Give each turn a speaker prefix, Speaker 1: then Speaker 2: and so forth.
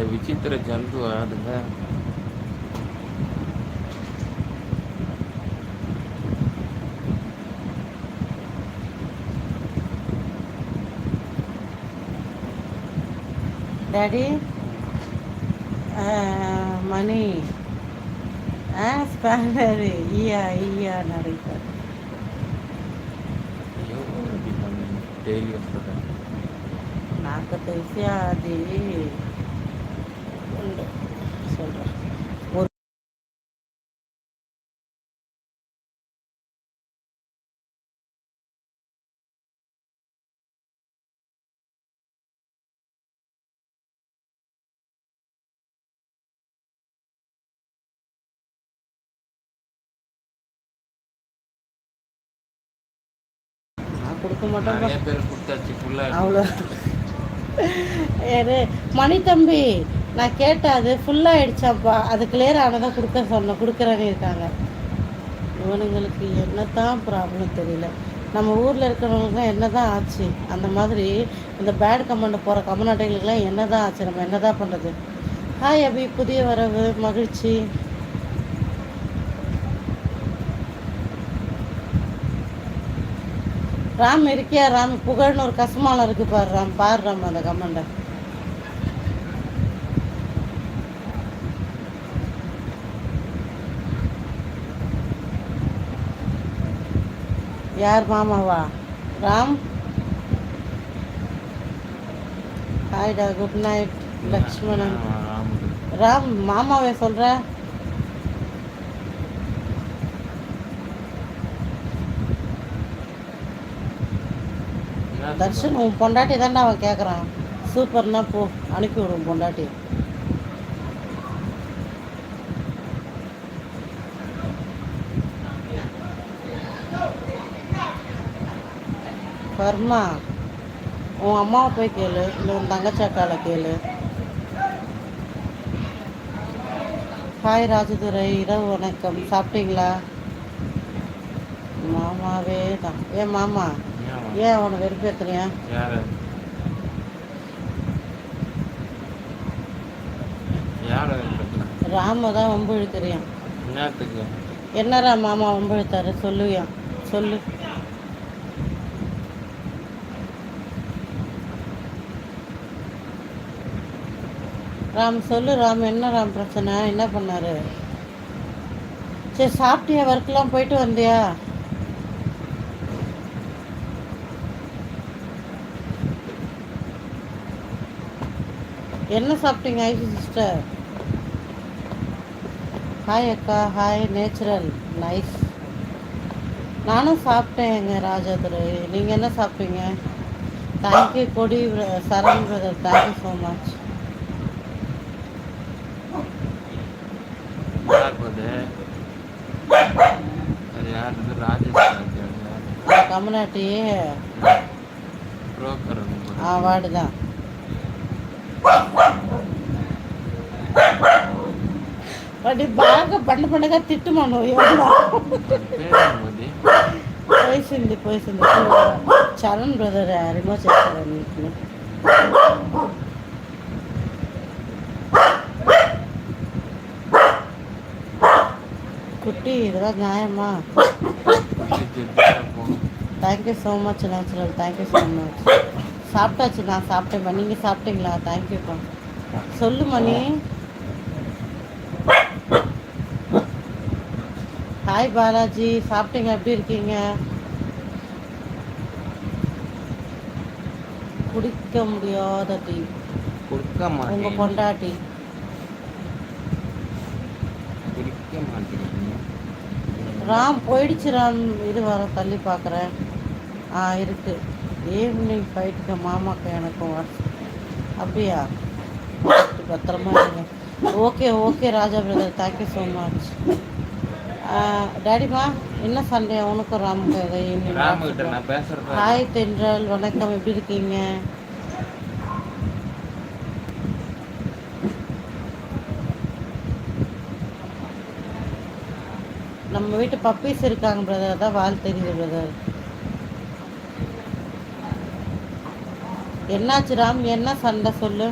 Speaker 1: ada Wicitra jam 2
Speaker 2: dengar Daddy? Eh, Money eh, as iya
Speaker 1: iya narita
Speaker 2: yo daily of the day nak ke di ఉండు, சொல்றேன். ஒரு நான் கொடுக்க
Speaker 1: ஃபுல்லாக
Speaker 2: அவ்வளோ மணி தம்பி. நான் கேட்டேன் அது ஃபுல்லாகிடுச்சாப்பா அது கிளியர் ஆனதான் கொடுக்க சொன்னேன் கொடுக்குறேன்னு இருக்காங்க. இவனுங்களுக்கு என்ன தான் ப்ராப்ளம் தெரியல. நம்ம ஊரில் இருக்கிறவங்களுக்குலாம் என்ன தான் ஆச்சு? அந்த மாதிரி இந்த பேட் கமெண்ட் போகிற கமெண்ட்டுகளுக்கெல்லாம் என்ன தான் ஆச்சு? நம்ம என்ன தான் பண்ணுறது ஹாய் அபி. புதிய வரவு. மகிழ்ச்சி. ராம் இருக்கியா? ராம் புகழ்னு ஒரு கசமாலம் இருக்குது பாரு ராம். பாரு ராம் அந்த கமெண்டை யார் மாமாவா? ராம்? ஹாய்டா குட் நைட் லக்ஷ்மணன். ராம். மாமாவே சொல்ற? தர்ஷன் உன் பொண்டாட்டி தான்டா அவன் கேட்குறான் சூப்பர்னா போ அனுப்பி விடுவோம் பொண்டாட்டி கர்மா உன் அம்மாவை போய் கேளு இல்லை உன் தங்கச்சி அக்கால கேளு. ஹாய் ராஜதுரை இரவு வணக்கம். சாப்பிட்டீங்களா? மாமாவே தான். ஏன் மாமா ஏன்? அவனை
Speaker 1: கட்டலாம்
Speaker 2: ராம தான் வம்பு இழுக்கிறியான் என்னடா மாமா வம்பு இழுத்தாரு? சொல்லுவியான் சொல்லு. ராம் சொல்லு ராம் என்ன ராம் பிரச்சனை? என்ன பண்ணாரு? சரி சாப்பிட்டியா? ஒர்க்கெலாம் போயிட்டு வந்தியா? என்ன சாப்பிட்டீங்க ஐசி சிஸ்டர்? ஹாய் அக்கா ஹாய் நேச்சுரல் நைஸ் நானும் சாப்பிட்டேன் எங்கள் ராஜாதுரை. நீங்கள் என்ன சாப்பிட்டீங்க? Thank you Kodi Charan brother thank you so much
Speaker 1: யார் போது அது யார் இது ராஜேஷ்
Speaker 2: கம்யூனிட்டி
Speaker 1: புரோக்கர்
Speaker 2: ஆ வார்டு தான் அப்படி బాగా పండు పండుగ తిట్టుమను ఎవరు
Speaker 1: பேர் மோதி
Speaker 2: పోయిసింది పోయిసింది చరణ్ బ్రదర్ రిమూవ్ చేశారు అన్నింటిని குட்டி இதெல்லாம் நியாயமா? Thank you so much natural thank you so much சாப்பிட்டாச்சு நான் சாப்பிட்டேன்ப்பா நீங்கள் சாப்பிட்டீங்களா? தேங்க்யூப்பா சொல்லு மணி. ஹாய் பாலாஜி. சாப்பிட்டீங்க எப்படி இருக்கீங்க? குடிக்க முடியாத டீ.
Speaker 1: கொடுக்க
Speaker 2: உங்க
Speaker 1: மாட்டேன்
Speaker 2: பொண்டாட்டி.
Speaker 1: குடிக்க மாட்டேங்கிறீங்க
Speaker 2: ராம் போயிடுச்சு ராம். இது வர தள்ளி பார்க்குறேன் ஆ இருக்கு. ஈவினிங் ஃபைட்டுக்கு மாமாக்கு எனக்கும் அப்படியா? பத்திரமா இருங்க. Okay okay Raja brother thank you so much டேடிமா என்ன சண்டே உனக்கும் ராமுக்கு ஈவினிங் ஹாய் தென்றல். வணக்கம். எப்படி இருக்கீங்க? நம்ம வீட்டு பப்பீஸ் இருக்காங்க பிரதர் அதான் வால் தெரியுது பிரதர் என்னாச்சு ராம்? என்ன சண்டை சொல்லு?